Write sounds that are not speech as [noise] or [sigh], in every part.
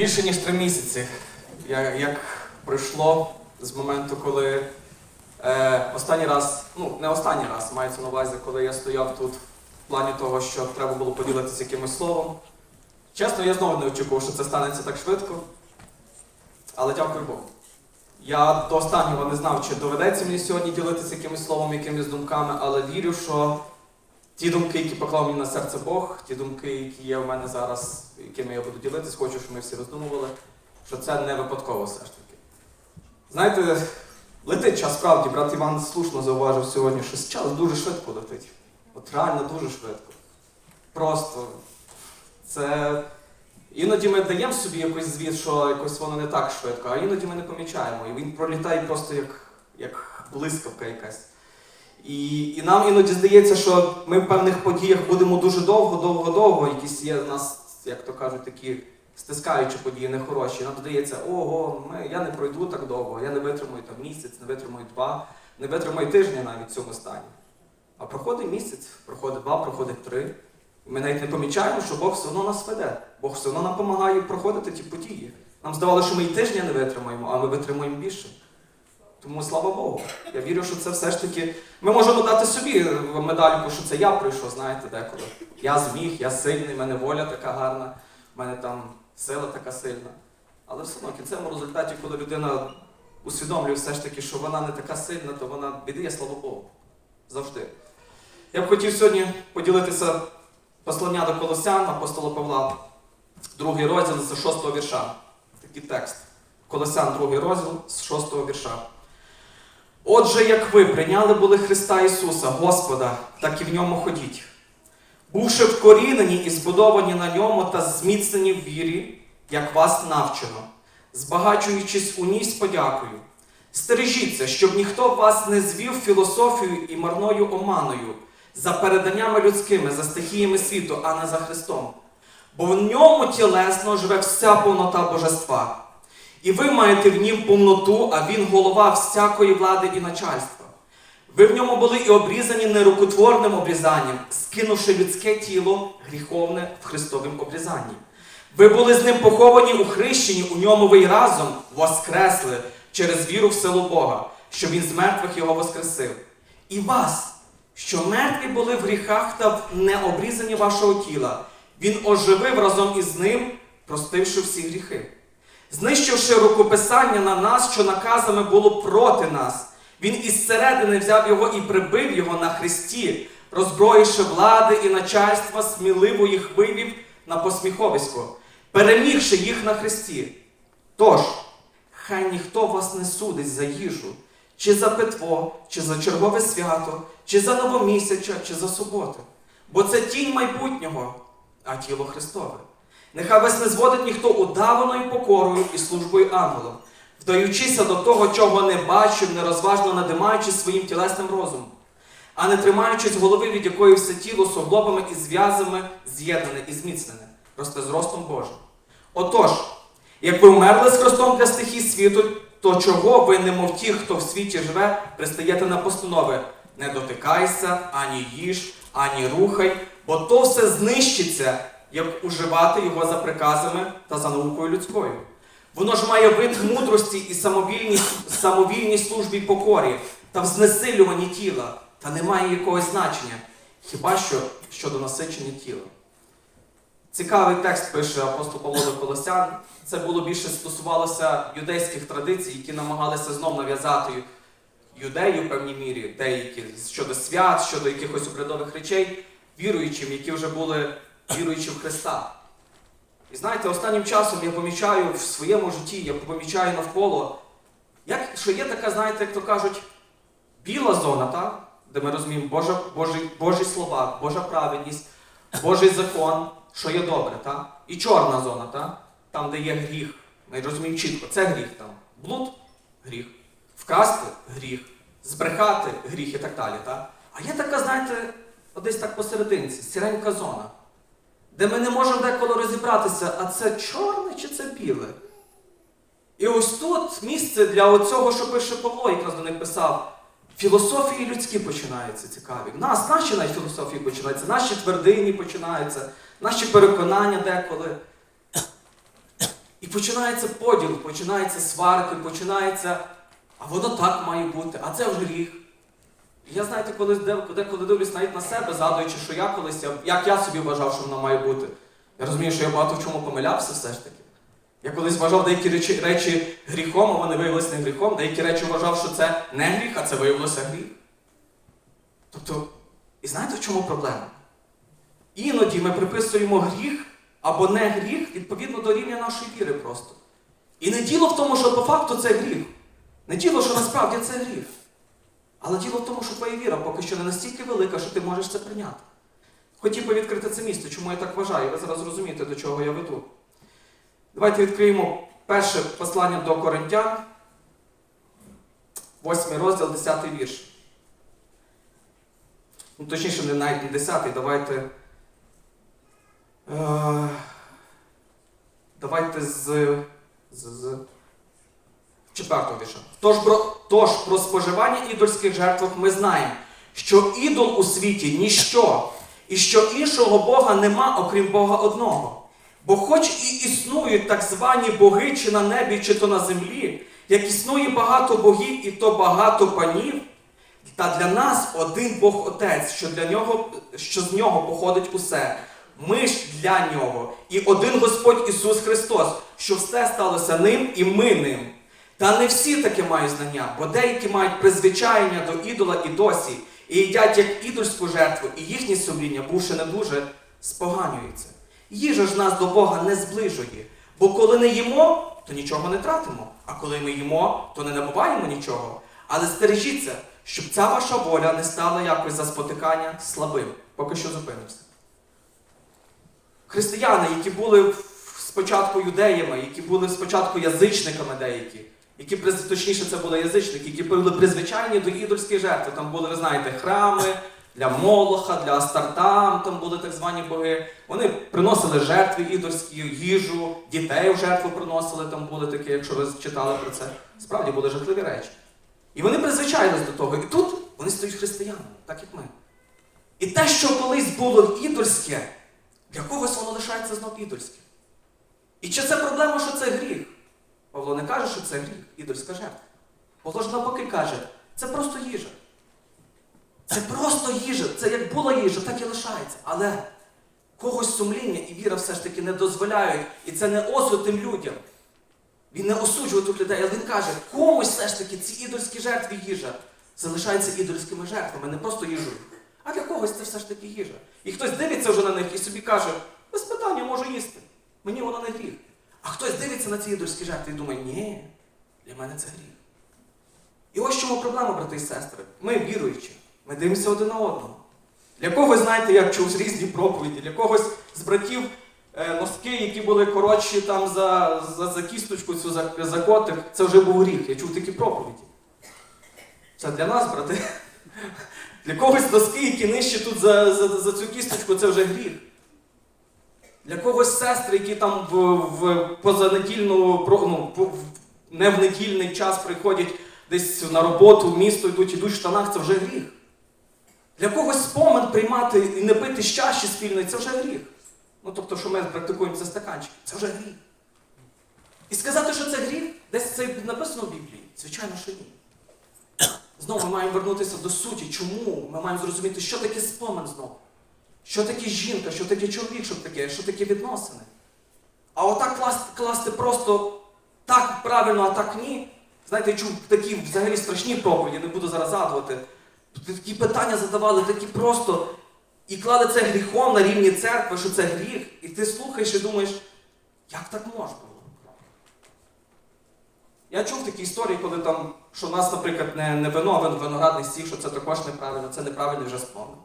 Більше ніж три місяці, як пройшло з моменту, коли е, останній раз, ну не останній раз, мається на увазі, коли я стояв тут в плані того, що треба було поділитися якимось словом. Чесно, я знову не очікував, що це станеться так швидко. Але дякую Богу. Я до останнього не знав, чи доведеться мені сьогодні ділитися якимось словом, якимись думками, але вірю, що ті думки, які поклав мені на серце Бог, ті думки, які є в мене зараз, якими я буду ділитись, хочу, щоб ми всі роздумували, що це не випадково все ж таки. Знаєте, летить час справді, брат Іван слушно зауважив сьогодні, що час дуже швидко летить. От реально дуже швидко. Просто це. Іноді ми даємо собі якийсь звіт, що якось воно не так швидко, а іноді ми не помічаємо. І він пролітає просто як, як блискавка якась. І, і нам іноді здається, що ми в певних подіях будемо дуже довго, довго, довго. Якісь є в нас, як то кажуть, такі стискаючі події, нехороші. І нам здається, ого, ми, я не пройду так довго, я не витримую там місяць, не витримую два, не витримую тижня навіть в цьому стані. А проходить місяць, проходить два, проходить три. Ми навіть не помічаємо, що Бог все одно нас веде. Бог все одно нам допомагає проходити ті події. Нам здавалося, що ми і тижня не витримаємо, а ми витримуємо більше. Тому слава Богу. Я вірю, що це все ж таки. Ми можемо дати собі медальку, що це я пройшов, знаєте, деколи. Я зміг, я сильний, в мене воля така гарна, в мене там сила така сильна. Але все одно в кінцевому результаті, коли людина усвідомлює все ж таки, що вона не така сильна, то вона бідає, слава Богу. Завжди. Я б хотів сьогодні поділитися послання до Колосян апостола Павла, другий розділ з шостого вірша. Такий текст. Колосян, другий розділ з шостого вірша. Отже, як ви прийняли були Христа Ісуса, Господа, так і в ньому ходіть. Бувши вкорінені і збудовані на ньому та зміцнені в вірі, як вас навчено, збагачуючись у ній з подякою. Стережіться, щоб ніхто вас не звів філософією і марною оманою, за переданнями людськими, за стихіями світу, а не за Христом. Бо в ньому тілесно живе вся повнота божества. І ви маєте в нім повноту, а він голова всякої влади і начальства. Ви в ньому були і обрізані нерукотворним обрізанням, скинувши людське тіло гріховне в Христовім обрізанні. Ви були з ним поховані у хрещенні, у ньому ви й разом воскресли через віру в силу Бога, що він з мертвих його воскресив. І вас, що мертві були в гріхах та в необрізанні вашого тіла, він оживив разом із ним, простивши всі гріхи знищивши рукописання на нас, що наказами було проти нас. Він із середини взяв його і прибив його на хресті, розброївши влади і начальства, сміливо їх вивів на посміховисько, перемігши їх на хресті. Тож, хай ніхто вас не судить за їжу, чи за питво, чи за чергове свято, чи за новомісяча, чи за суботу. Бо це тінь майбутнього, а тіло Христове. Нехай вас не зводить ніхто удаваною покорою і службою ангелом, вдаючися до того, чого не бачив, нерозважно надимаючись своїм тілесним розумом, а не тримаючись голови, від якої все тіло суглобами і зв'язами з'єднане і зміцнене, росте зростом Божим. Отож, як ви вмерли з Христом для стихій світу, то чого ви, немов ті, хто в світі живе, пристаєте на постанови не дотикайся, ані їж, ані рухай, бо то все знищиться як уживати його за приказами та за наукою людською. Воно ж має вид мудрості і самовільній, службі покорі та в знесилюванні тіла, та не має якогось значення, хіба що щодо насичення тіла. Цікавий текст пише апостол Павло до Колосян. Це було більше стосувалося юдейських традицій, які намагалися знов нав'язати юдею в певній мірі, деякі щодо свят, щодо якихось обрядових речей, віруючим, які вже були віруючи в Христа. І знаєте, останнім часом я помічаю в своєму житті, я помічаю навколо, як, що є така, знаєте, як то кажуть, біла зона, так? де ми розуміємо Божа, Божі, Божі слова, Божа праведність, Божий закон, що є добре, так? і чорна зона, так? там, де є гріх. Ми розуміємо чітко, це гріх там. Блуд гріх, вкрасти гріх, збрехати гріх і так далі. Так? А є така, знаєте, десь так посерединці, сіренька зона де ми не можемо деколи розібратися, а це чорне чи це біле. І ось тут місце для оцього, що пише Павло, якраз до них писав, філософії людські починаються цікаві. В нас наші навіть філософії починаються, наші твердині починаються, наші переконання деколи. І починається поділ, починаються сварки, починається. А воно так має бути, а це вже гріх. Я знаєте, коли деколи дивлюсь навіть на себе, згадуючи, що я колись, як я собі вважав, що воно має бути. Я розумію, що я багато в чому помилявся все ж таки. Я колись вважав деякі речі, речі гріхом, а вони виявилися не гріхом. Деякі речі вважав, що це не гріх, а це виявилося гріх. Тобто, і знаєте, в чому проблема? Іноді ми приписуємо гріх або не гріх відповідно до рівня нашої віри просто. І не діло в тому, що по факту це гріх. Не діло, що насправді це гріх. Але діло в тому, що твоя віра поки що не настільки велика, що ти можеш це прийняти. Хотів би відкрити це місце, чому я так вважаю, ви зараз зрозумієте, до чого я веду. Давайте відкриємо перше послання до Коринтян, 8 розділ, 10 вірш. Ну, точніше, не навіть не 10, давайте. Е, давайте з, з, з четвертого вірша. Тож про, тож про споживання ідольських жертвок ми знаємо, що ідол у світі ніщо, і що іншого Бога нема, окрім Бога одного. Бо хоч і існують так звані боги чи на небі, чи то на землі, як існує багато богів і то багато панів, та для нас один Бог Отець, що, для нього, що з нього походить усе. Ми ж для нього. І один Господь Ісус Христос, що все сталося ним і ми ним. Та не всі таки мають знання, бо деякі мають призвичаєння до ідола і досі, і їдять як ідольську жертву, і їхнє сумління, бувши не дуже, споганюється. Їжа ж нас до Бога не зближує, бо коли не їмо, то нічого не тратимо, а коли ми їмо, то не набуваємо нічого. Але стережіться, щоб ця ваша воля не стала якось за спотикання слабим. Поки що зупинимося. Християни, які були спочатку юдеями, які були спочатку язичниками деякі, які точніше це були язичники, які були призвичайні до ідольських жертв. Там були, ви знаєте, храми для Молоха, для Астартам, там були так звані боги. Вони приносили жертви ідольські, їжу, дітей в жертву приносили, там були такі, якщо ви читали про це. Справді були жахливі речі. І вони призвичайлись до того. І тут вони стають християнами, так як ми. І те, що колись було ідольське, для когось воно лишається знов ідольське. І чи це проблема, що це гріх? Павло не каже, що це гріх, ідольська жертва. Павло ж навпаки каже, це просто їжа. Це просто їжа. Це як була їжа, так і лишається. Але когось сумління і віра все ж таки не дозволяють. І це не осуд тим людям. Він не осуджує тих людей, але він каже, комусь все ж таки ці ідольські жертви їжа залишаються ідольськими жертвами, не просто їжею. А для когось це все ж таки їжа. І хтось дивиться вже на них і собі каже, без питання можу їсти. Мені воно не гріх. А хтось дивиться на ці ідольські жертви і думає, ні, для мене це гріх. І ось чому проблема, брати і сестри. Ми віруючі, ми дивимося один на одного. Для когось, знаєте, я чув різні проповіді, для когось з братів е, носки, які були коротші там за, за, за кісточку, цю за, за котик, це вже був гріх. Я чув такі проповіді. Це для нас, брати. Для когось носки, які нижчі тут за, за, за цю кісточку, це вже гріх. Для когось сестри, які там в, в позанедільну, ну, не в недільний час приходять десь на роботу, в місто йдуть, ідуть в штанах, це вже гріх. Для когось спомин приймати і не пити чаші спільної, це вже гріх. Ну тобто, що ми практикуємо це стаканчики, це вже гріх. І сказати, що це гріх, десь це написано в Біблії? Звичайно, що ні. Знову ми маємо вернутися до суті. Чому? Ми маємо зрозуміти, що таке спомин знову. Що таке жінка, що таке чоловік, що таке, що таке відносини. А отак класти, класти просто так правильно, а так ні. Знаєте, я чув такі взагалі страшні проповіді, не буду зараз згадувати. Такі питання задавали, такі просто. І клали це гріхом на рівні церкви, що це гріх. І ти слухаєш і думаєш, як так можна було? Я чув такі історії, коли там, що в нас, наприклад, не, не вино, а виноградний сік, що це також неправильно, це неправильний вже спомин.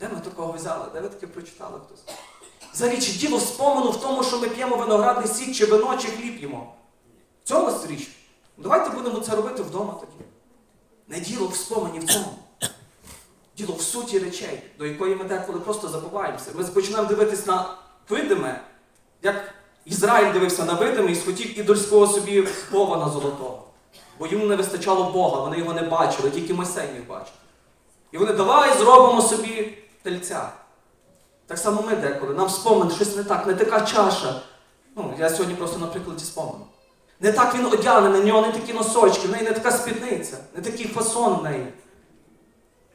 Де ми такого взяли? Де ви таке прочитали хтось? Чи діло спомену в тому, що ми п'ємо виноградний сік, чи вино, чи хліб їмо? В цьому річ. Давайте будемо це робити вдома тоді. Не діло в спомені в цьому. Діло в суті речей, до якої ми деколи просто забуваємося. Ми починаємо дивитись на видиме, як Ізраїль дивився на видиме і схотів ідольського собі пована золотого. Бо йому не вистачало Бога, вони його не бачили, тільки Мойсей міг бачити. І вони давай зробимо собі тельця. Так само ми деколи, нам спомин щось не так, не така чаша. Ну, я сьогодні просто на прикладі спомнив. Не так він одягнений, на нього не такі носочки, в неї не така спідниця, не такий фасон в неї.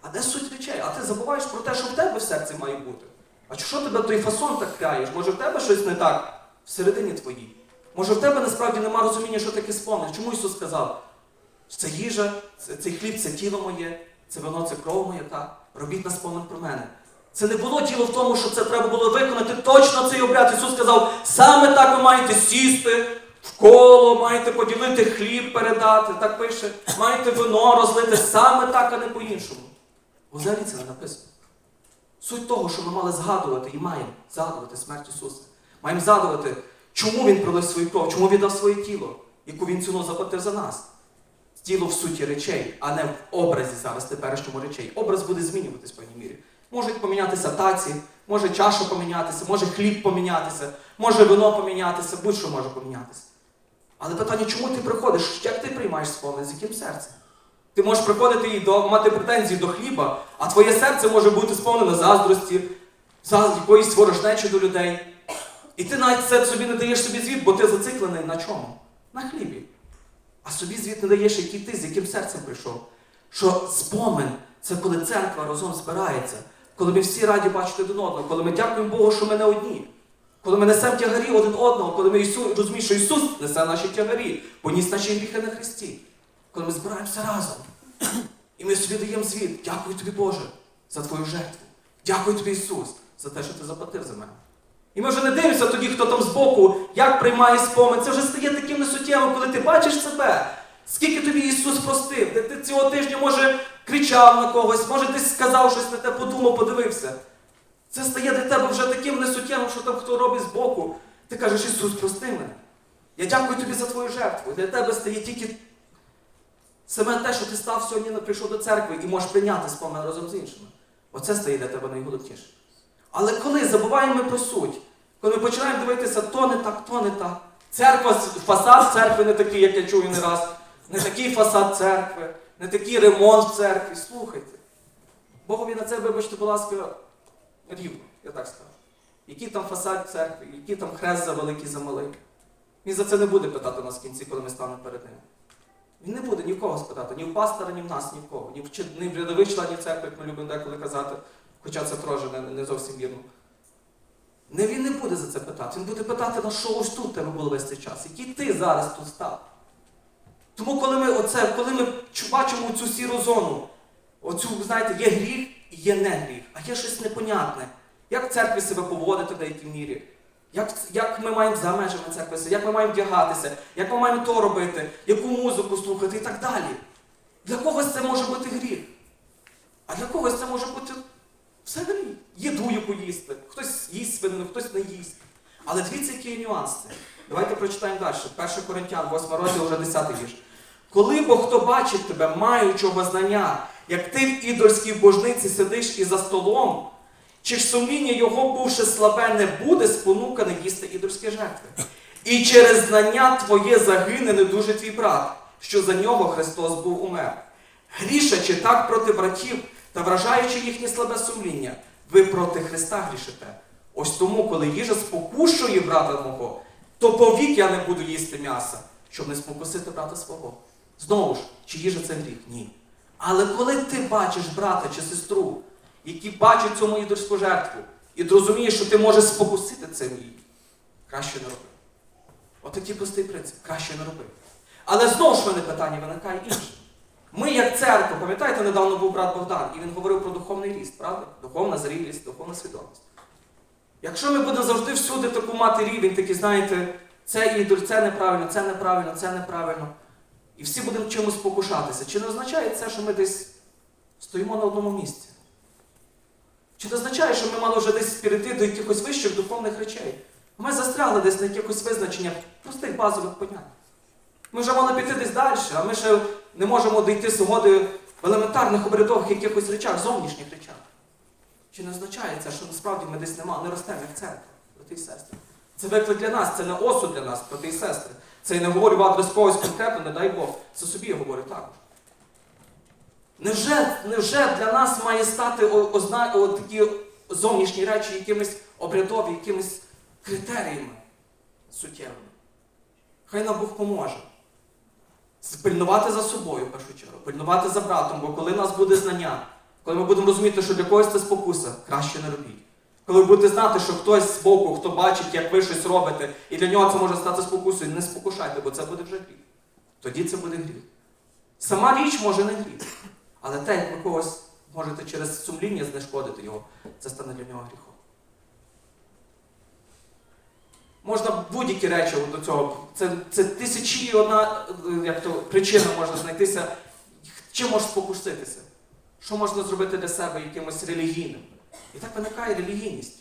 А де суть речей? А ти забуваєш про те, що в тебе в серці має бути. А що тебе той фасон так кряєш? Може в тебе щось не так всередині твоїй? Може в тебе насправді нема розуміння, що таке спомин? Чому Ісус сказав? Це їжа, цей хліб це тіло моє, це вино, це кров моя, так? Робіть на спомин про мене. Це не було діло в тому, що це треба було виконати точно цей обряд. Ісус сказав, саме так ви маєте сісти в коло, маєте поділити хліб, передати, так пише, маєте вино розлити саме так, а не по-іншому. Взагалі це не написано. Суть того, що ми мали згадувати і маємо згадувати смерть Ісуса. Маємо згадувати, чому Він пролив свою кров, чому віддав своє тіло, яку Він ціну заплатив за нас. Тіло в суті речей, а не в образі зараз теперішньому речей. Образ буде змінюватись в певній мірі. Можуть помінятися таці, може чаша помінятися, може хліб помінятися, може вино помінятися, будь-що може помінятися. Але питання, чому ти приходиш? Як ти приймаєш спомин, з яким серцем? Ти можеш приходити і до, мати претензії до хліба, а твоє серце може бути сповнене заздрості, за якоїсь ворожнечі до людей. І ти навіть це собі не даєш собі звіт, бо ти зациклений на чому? На хлібі. А собі звіт не даєш, який ти, з яким серцем прийшов. Що спомин це коли церква разом збирається, коли ми всі раді бачити один одного, коли ми дякуємо Богу, що ми не одні. Коли ми несемо тягарі один одного, коли ми Ісу, розуміємо, що Ісус несе наші тягарі, поніс наші гріхи на Христі. Коли ми збираємося разом. І ми собі даємо звіт. Дякую тобі, Боже, за твою жертву. Дякую тобі, Ісус, за те, що ти заплатив за мене. І ми вже не дивимося тоді, хто там збоку, як приймає спомин. Це вже стає таким несуттєвим, коли ти бачиш себе. Скільки тобі Ісус простив, де ти цього тижня, може, кричав на когось, може, ти сказав щось на те, подумав, подивився. Це стає для тебе вже таким несуттєвим, що там хто робить збоку. Ти кажеш, Ісус, прости мене. Я дякую тобі за твою жертву. Для тебе стає тільки саме те, що ти став сьогодні, прийшов до церкви і можеш прийняти спомин разом з іншими. Оце стає для тебе найголовніше. Але коли забуваємо ми про суть, коли ми починаємо дивитися, то не так, то не так. Церква, фасад церкви не такий, як я чую не раз, не такий фасад церкви, не такий ремонт в церкві. Слухайте. Богові на це, вибачте, будь ласка, рівно, я так скажу. Який там фасад церкви, який там хрест за великий, за малий. Він за це не буде питати нас в кінці, коли ми станемо перед ним. Він не буде нікого спитати, ні в пастора, ні в нас, ні в кого, ні в, чи- ні в рядових членів церкви, як ми любимо деколи казати, хоча це теж не, не зовсім вірно. Не він не буде за це питати. Він буде питати, на що ось тут тебе було весь цей час, який ти зараз тут став. Тому, коли ми оце, коли ми бачимо цю сіру зону, оцю, знаєте, є гріх і є не гріх, а є щось непонятне. Як церкві себе поводити в деякій мірі? Як, як ми маємо за межами церкви, як ми маємо вдягатися, як ми маємо то робити, яку музику слухати і так далі. Для когось це може бути гріх. А для когось це може бути взагалі їду яку їсти. Хтось їсть свинину, хтось не їсть. Але дивіться, які є нюанси. Давайте прочитаємо далі. 1 Коринтян, 8 розділ, вже 10 вірш. Коли бо хто бачить тебе, маючого знання, як ти в ідольській божниці сидиш і за столом, чи ж сумління його, бувши слабе, не буде спонукане їсти ідольські жертви? І через знання твоє загине не дуже твій брат, що за нього Христос був умер. Грішачи так проти братів та вражаючи їхнє слабе сумління, ви проти Христа грішите. Ось тому, коли їжа спокушує брата мого, то повік я не буду їсти м'яса, щоб не спокусити брата свого. Знову ж, чи їжа це гріх? Ні. Але коли ти бачиш брата чи сестру, які бачать цьому ідольську жертву, і ти розумієш, що ти можеш спокусити це її, краще не роби. Отакий простий принцип, краще не роби. Але знову ж мене питання виникає інше. Ми, як церква, пам'ятаєте, недавно був брат Богдан, і він говорив про духовний ріст, правда? Духовна зрілість, духовна свідомість. Якщо ми будемо завжди всюди таку мати рівень, такий, знаєте, це ідоль, це неправильно, це неправильно, це неправильно, і всі будемо чимось покушатися, чи не означає це, що ми десь стоїмо на одному місці? Чи не означає, що ми мали вже десь перейти до якихось вищих духовних речей? Ми застрягли десь на якихось визначеннях простих базових понять. Ми вже мали піти десь далі, а ми ще не можемо дійти згоди в елементарних обрядових якихось речах, зовнішніх речах. Чи не означає це, що насправді ми десь нема, не ростемо як церква, брати і сестри? Це виклик для нас, це не осуд для нас, брати і сестри. Це я не говорю в адрес когось конкретно, не дай Бог. Це собі я говорю також. Невже, невже для нас має стати озна... о, такі зовнішні речі якимись обрядові, якимись критеріями? суттєвими. Хай нам Бог поможе. Пильнувати за собою, в першу чергу, пильнувати за братом, бо коли нас буде знання, коли ми будемо розуміти, що для когось це спокуса, краще не робіть. Коли ви будете знати, що хтось з боку, хто бачить, як ви щось робите, і для нього це може стати спокусою, не спокушайте, бо це буде вже гріх. Тоді це буде гріх. Сама річ може не гріх. Але те, як ви когось можете через сумління знешкодити його, це стане для нього гріхом. Можна будь-які речі до цього. Це, це тисячі і одна е, як то, причина може знайтися. Чим можеш спокуситися? Що можна зробити для себе якимось релігійним? І так виникає релігійність,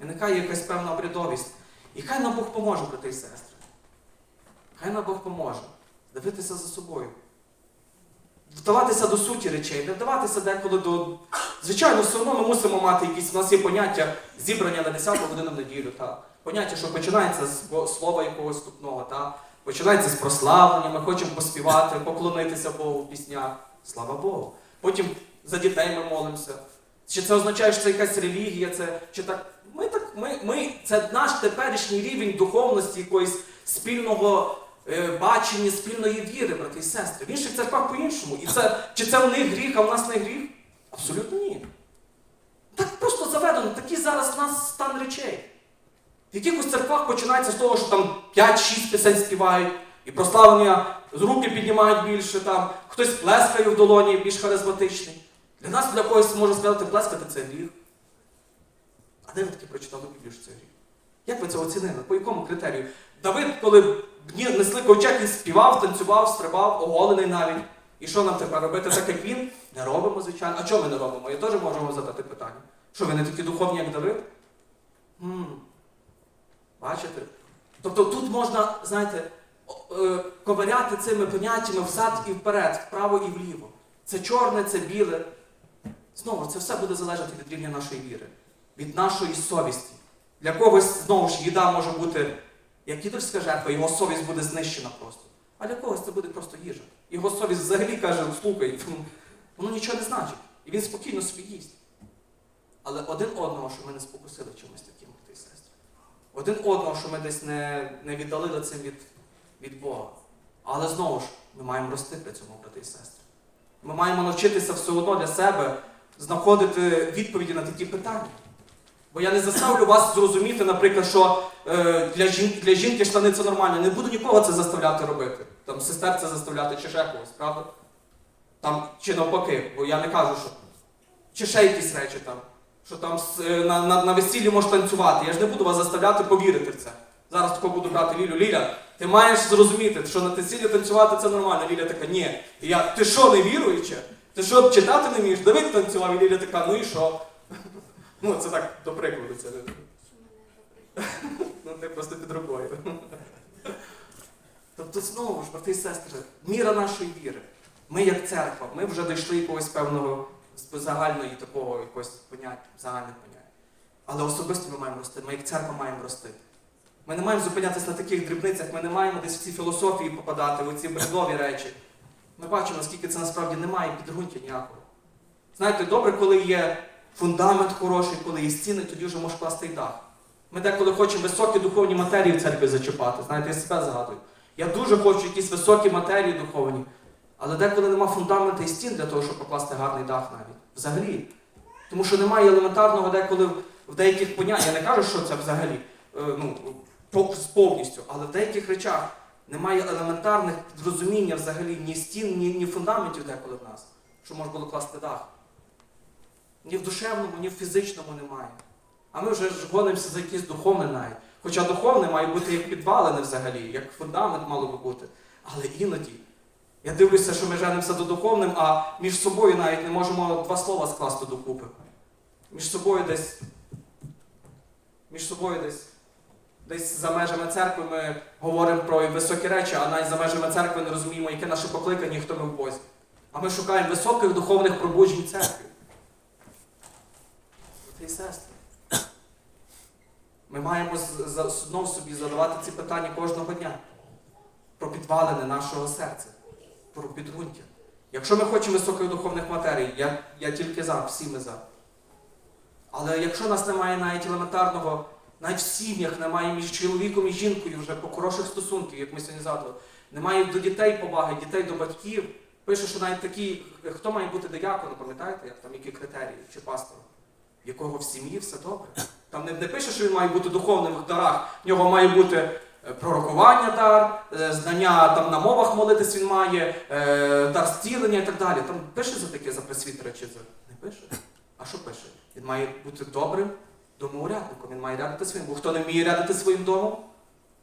виникає якась певна обрядовість. І хай нам Бог поможе, брати і сестри. Хай нам Бог поможе дивитися за собою. Вдаватися до суті речей, не вдаватися деколи до. Звичайно, все одно ми мусимо мати якісь, у нас є поняття зібрання на 10 годину в неділю. Та. Поняття, що починається з слова якогось ступного, та. починається з прославлення, ми хочемо поспівати, поклонитися Богу в піснях. Слава Богу. Потім за дітей ми молимося. Чи це означає, що це якась релігія, це, чи так. Ми так, ми, ми, це наш теперішній рівень духовності, якоїсь спільного е, бачення, спільної віри, брати і сестри. В інших церквах по-іншому. І це, чи це в них гріх, а в нас не гріх? Абсолютно ні. Так просто заведено, такий зараз в нас стан речей. В якихось церквах починається з того, що там 5-6 пісень співають, і прославлення з руки піднімають більше, там, хтось плескає в долоні, більш харизматичний. Для нас, для когось може сказати, плескати це гріх. А де ви таки прочитали Біблію, що це гріх? Як ви це оцінили? По якому критерію? Давид, коли несли ковчег, він співав, танцював, стрибав, оголений навіть. І що нам тепер робити так, як він? Не робимо, звичайно. А чого ми не робимо? Я теж можу задати питання. Що ви не такі духовні, як Давид? м Бачите? Тобто тут можна, знаєте, е, ковиряти цими поняттями взад і вперед, вправо і вліво. Це чорне, це біле. Знову, це все буде залежати від рівня нашої віри, від нашої совісті. Для когось, знову ж, їда може бути як ідольська жертва, його совість буде знищена просто. А для когось це буде просто їжа. Його совість взагалі каже, слухай, [laughs] воно нічого не значить. І він спокійно собі їсть. Але один одного, що ми не спокусили чимось таким, брати і сестри. Один одного, що ми десь не, не віддалили цим від, від Бога. Але знову ж, ми маємо рости при цьому, брати і сестри. Ми маємо навчитися все одно для себе знаходити відповіді на такі питання. Бо я не заставлю вас зрозуміти, наприклад, що е, для, жін, для жінки штани це нормально. Не буду нікого це заставляти робити. Там сестер це заставляти чи ще когось, правда? Там, чи навпаки, бо я не кажу, що. Чи ще якісь речі там. Що там е, на, на, на весіллі можеш танцювати. Я ж не буду вас заставляти повірити в це. Зараз тако буду брати Лілю. Ліля, ти маєш зрозуміти, що на весіллі танцювати це нормально. Ліля така, ні. І я, ти що, не віруюча? Ти що, читати не вмієш? Давид танцював, і Ліля така, ну і що? [laughs] Ну, це так, до прикладу, це. [laughs] Ну, ти просто під рукою. [laughs] Тобто, знову ж, брати і сестри, міра нашої віри. Ми як церква, ми вже дійшли якогось певного загальної такого якогось поняття, загальних понять. Але особисто ми маємо рости, ми як церква маємо рости. Ми не маємо зупинятися на таких дрібницях, ми не маємо десь в ці філософії попадати, в ці бредові речі. Ми бачимо, наскільки це насправді немає підґрунтя ніякого. Знаєте, добре, коли є фундамент хороший, коли є стіни, тоді вже можеш класти й дах. Ми деколи хочемо високі духовні матерії в церкві зачіпати. Знаєте, я себе згадую. Я дуже хочу якісь високі матерії духовні, але деколи нема фундаменту і стін для того, щоб покласти гарний дах навіть. Взагалі. Тому що немає елементарного деколи в- деяких понять. Я не кажу, що це взагалі е, ну, повністю, але в деяких речах немає елементарних розуміння взагалі ні стін, ні, ні фундаментів деколи в нас, що можна було класти дах. Ні в душевному, ні в фізичному немає. А ми вже ж гонимося за якесь духовне навіть. Хоча духовне має бути як підвалене взагалі, як фундамент мало би бути. Але іноді я дивлюся, що ми женимося до духовним, а між собою навіть не можемо два слова скласти докупи. Між собою десь. Між собою десь. Десь за межами церкви ми говоримо про високі речі, а навіть за межами церкви не розуміємо, яке наше покликання хто ми в Бозі. А ми шукаємо високих духовних пробуджень церкви. Брати і сестри. Ми маємо знов собі задавати ці питання кожного дня про підвалини нашого серця, про підґрунтя. Якщо ми хочемо високих духовних матерій, я, я тільки за, всі ми за. Але якщо нас немає навіть елементарного, Навіть в сім'ях немає між чоловіком і жінкою вже по хороших стосунків, як ми сьогодні згадували. Немає до дітей поваги, дітей до батьків. Пише, що навіть такі, хто має бути дияконом, пам'ятаєте, як там які критерії чи пастором? В якого в сім'ї все добре. Там не, не пише, що він має бути духовним в дарах. В нього має бути е, пророкування дар, е, знання там на мовах молитись він має, е, дар зцілення і так далі. Там пише за таке за пресвітера чи за. Не пише? А що пише? Він має бути добрим домоурядником, він має рядити своїм. Бо хто не вміє рядити своїм домом,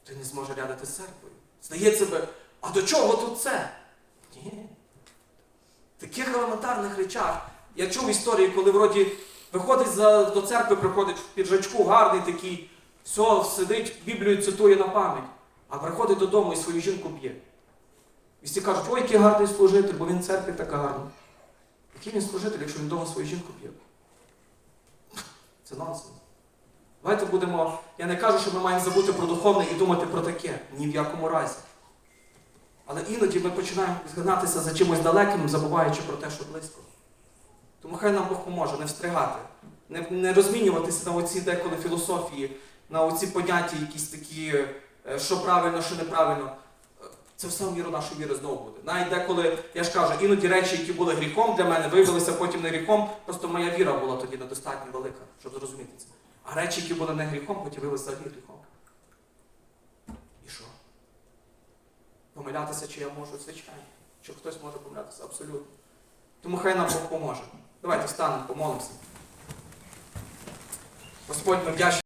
той не зможе рядити церквою. Здається би, а до чого тут це? Ні. В таких елементарних речах. Я чув історії, коли вроді виходить до церкви, приходить в піджачку, гарний такий, все, сидить, Біблію цитує на пам'ять, а приходить додому і свою жінку б'є. І всі кажуть, ой, який гарний служитель, бо він в церкві така гарна. Який він служитель, якщо він вдома свою жінку б'є? Це нонсенс. Давайте будемо. Я не кажу, що ми маємо забути про духовне і думати про таке. Ні в якому разі. Але іноді ми починаємо згинатися за чимось далеким, забуваючи про те, що близько. Тому хай нам Бог поможе не встрягати, не, не розмінюватися на оці деколи філософії, на оці поняття, якісь такі, е, що правильно, що неправильно. Це все в міру нашої віри знову буде. Навіть деколи, я ж кажу, іноді речі, які були гріхом для мене, виявилися потім не гріхом, просто моя віра була тоді недостатньо велика, щоб зрозуміти це. А речі, які були не гріхом, виявилися взагалі гріхом. І що? Помилятися, чи я можу, звичайно. Чи хтось може помилятися? Абсолютно. Тому хай нам Бог поможе. Давайте встанемо, помолимося. Господь, ми вдячні.